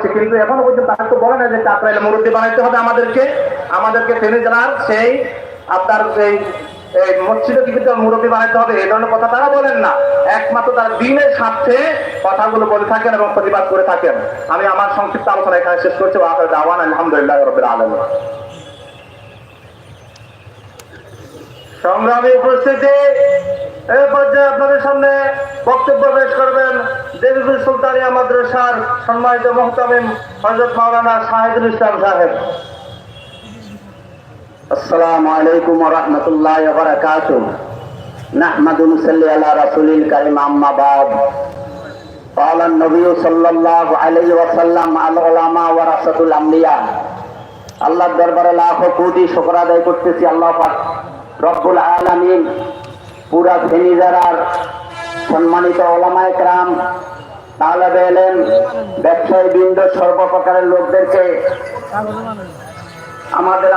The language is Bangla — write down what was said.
করছে কিন্তু এখনও পর্যন্ত তারা তো বলে না যে কাকরাইলে মুরব্বী বানাইতে হবে আমাদেরকে। আমাদেরকে ফেনী জেলার সেই আপনার সেই মসজিদে কিন্তু মুরব্বী বানাইতে হবে, এই ধরনের কথা তারা বলেন না। একমাত্র তারা দিনের স্বার্থে কথাগুলো বলে থাকেন এবং প্রতিবাদ করে থাকেন। আমি আমার সংক্ষিপ্ত আলোচনা এখানে শেষ করছি। ওয়াকার দাওয়ান আলহামদুলিল্লাহ রবিল আলম সংগ্রামী উপস্থিতি এই পর্যায়ে আপনাদের সামনে বক্তব্য পেশ করবেন দেবীপুর সুলতানিয়া মাদ্রাসার সম্মানিত মোহতামিম হজরত মাওলানা শাহিদুল ইসলাম সাহেব السلام عليكم ورحمة الله وبركاته نحمد ونصلي على رسول الكريم أما بعد قال النبي صلى الله عليه وسلم العلماء ورثة الأنبياء আল্লাহর দরবারে লাখো কোটি শুকর আদায় করতেছি আল্লাহ পাক রব্বুল আলামিন পুরা ফেনী জেলার সম্মানিত ওলামায় ক্রাম তাহলে এলেন ব্যবসায়ী বৃন্দ সর্বপ্রকারের লোকদেরকে আমাদের